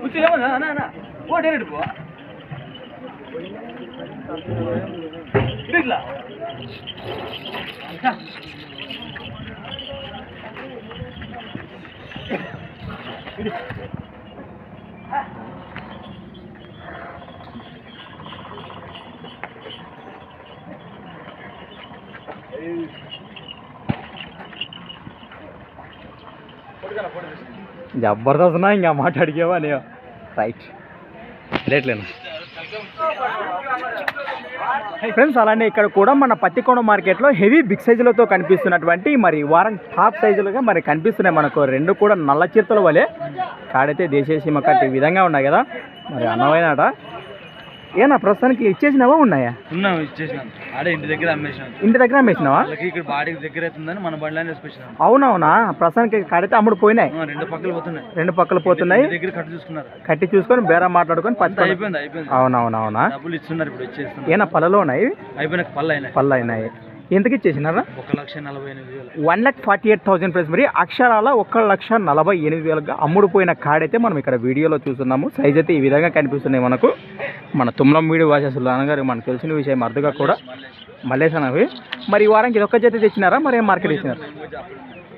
குச்சி இல்லாம அண்ணா அண்ணா போ டேரேட் போ இல்ல போடுக்கா போடுங்க జబర్దస్త్ నా ఇంకా మాట అడిగేవా నీ రైట్ రేట్లేనా ఫ్రెండ్స్ అలానే ఇక్కడ కూడా మన పత్తికొండ మార్కెట్లో హెవీ బిగ్ సైజులతో కనిపిస్తున్నటువంటి మరి వారం టాప్ సైజులుగా మరి కనిపిస్తున్నాయి మనకు. రెండు కూడా నల్ల చిరుతల వలె. కాడైతే దేశీయ కట్టి ఈ విధంగా ఉన్నాయి కదా. మరి అన్నమైనట. ఏనా ప్రస్తుతానికి ఇచ్చేసినావా ఉన్నాయా? ఉన్నాం ఇంటి దగ్గర అమ్మేసినాను ఇంటి దగ్గర అమ్మేసినావా? వాళ్ళకి ఇక్కడ బాడీకి దగ్గర అవుతుందని మన బండ్లని అవునవునా? ప్రస్తుతానికి కాడైతే అమ్ముడు పోయినాయి. ఆ, రెండు పక్కలు పోతున్నాయి. రెండు పక్కలు పోతున్నాయి. ఇంటి దగ్గర కట్టు చూసుకున్నారు. కట్టి చూసుకొని బేరం మాట్లాడుకొని అంతా అయిపోయింది అయిపోయింది. అవునవునవునా? డబ్బులు ఇస్తున్నారు ఇప్పుడు వచ్చేస్తున్నారు. ఏనా పళ్ళలో ఉన్నాయి అయిపోయిన పళ్ళు అయినాయి. పళ్ళు అయినాయి. ఎంతకి ఇచ్చేసినారా? ఒక లక్ష నలభై ఎనిమిది వేలు. One lakh forty eight thousand price మరి అక్షరాల ఒక లక్ష నలభై ఎనిమిది వేలుగా అమ్ముడుపోయిన కాడైతే మనం ఇక్కడ వీడియోలో చూస్తున్నాము. సైజ్ అయితే ఈ విధంగా కనిపిస్తున్నాయి మనకు. మన తుమ్లం వీడి వాసేసులు నాన్నగారు మనకు తెలిసిన విషయం అర్థగా కూడా మల్లేసన్ అవి. మరి ఈ వారానికి ఇది ఒక్క జత తెచ్చినారా? మరి ఏం మార్కెట్ ఇచ్చినారు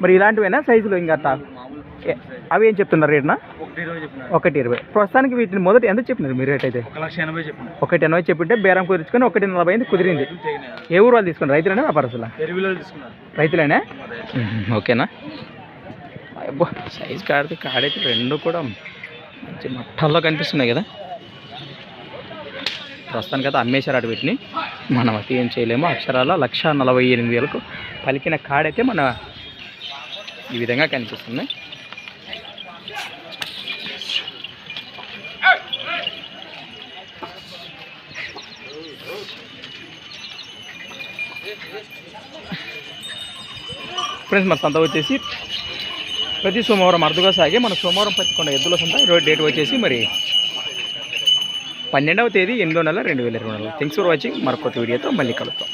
మరి ఇలాంటివైనా? సైజులు ఇంకా అవి ఏం చెప్తున్నారు రేట్నా? ఒకటి ఇరవై చెప్పినారు. ఒకటి ఇరవై. ప్రస్తుతానికి వీటిని మొదటి ఎంత చెప్పినారు మీ రేట్ అయితే? ఒకటి ఎనభై చెప్పింటే బేరం కుదుర్చుకొని ఒకటి నలభై ఐదు కుదిరింది. ఏ ఊరు వాళ్ళు తీసుకున్నారు? రైతులనే వ్యాపారస్తులా? రైతులేనే? ఓకేనా? అబ్బో సైజ్ కాడితే కాడైతే రెండు కూడా మంచి మట్టల్లో కనిపిస్తున్నాయి కదా. ప్రస్తుతానికి అయితే అమ్మేశారు అటు వీటిని. మనం అయితే ఏం చేయలేము. అక్షరాల లక్ష నలభై ఎనిమిది వేలకు పలికిన కాడైతే మన ఈ విధంగా కనిపిస్తుంది ఫ్రెండ్స్ మన సంత వచ్చేసి ప్రతి సోమవారం అరుదుగా సాగే మన సోమవారం పత్తికొండ ఎద్దుల సంత. ఈరోజు డేట్ వచ్చేసి మరి పన్నెండవ తేదీ ఎనిమిదో నెల రెండు వేల ఇరవై నాలుగు. థ్యాంక్స్ ఫర్ వాచింగ్ మరొక వీడియోతో మళ్ళీ కలుద్దాం.